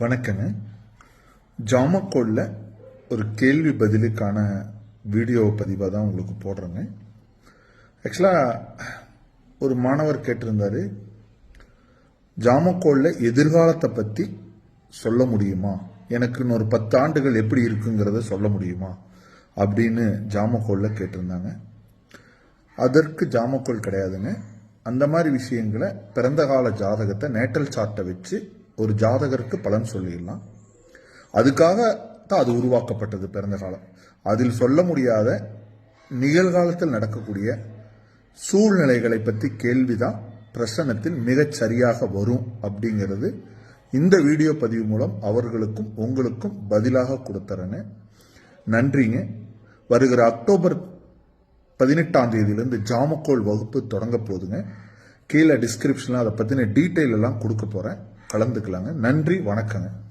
வணக்கங்க. ஜாமக்கோல்ல ஒரு கேள்வி பதிலுக்கான வீடியோ பதிவாக தான் உங்களுக்கு போடுறேங்க. ஆக்சுவலாக ஒரு மாணவர் கேட்டிருந்தாரு ஜாமக்கோல்ல எதிர்காலத்தை பற்றி சொல்ல முடியுமா? எனக்கு இன்னொரு பத்து ஆண்டுகள் எப்படி இருக்குங்கிறத சொல்ல முடியுமா? அப்படின்னு ஜாமக்கோல்ல கேட்டிருந்தாங்க. அதற்கு ஜாமக்கோல் கிடையாதுங்க. அந்த மாதிரி விஷயங்களை பிறந்த கால ஜாதகத்தை நேட்டல் சார்ட்டை வச்சு ஒரு ஜாதகருக்கு பலன் சொல்லிடலாம். அதுக்காக தான் அது உருவாக்கப்பட்டது பிறந்த காலம். அதில் சொல்ல முடியாத நிகழ்காலத்தில் நடக்கக்கூடிய சூழ்நிலைகளை பற்றி கேள்விதான் பிரசனத்தில் மிகச் சரியாக வரும் அப்படிங்கிறது இந்த வீடியோ பதிவு மூலம் அவர்களுக்கும் உங்களுக்கும் பதிலாக கொடுத்துறேன்னு நன்றிங்க. வருகிற அக்டோபர் பதினெட்டாம் தேதியிலிருந்து ஜாமக்கோல் வகுப்பு தொடங்க போதுங்க. கீழே டிஸ்கிரிப்ஷனில் அதை பற்றின டீட்டெயில் எல்லாம் கொடுக்க போகிறேன் கலந்துக்கலாங்க. நன்றி வணக்கங்க.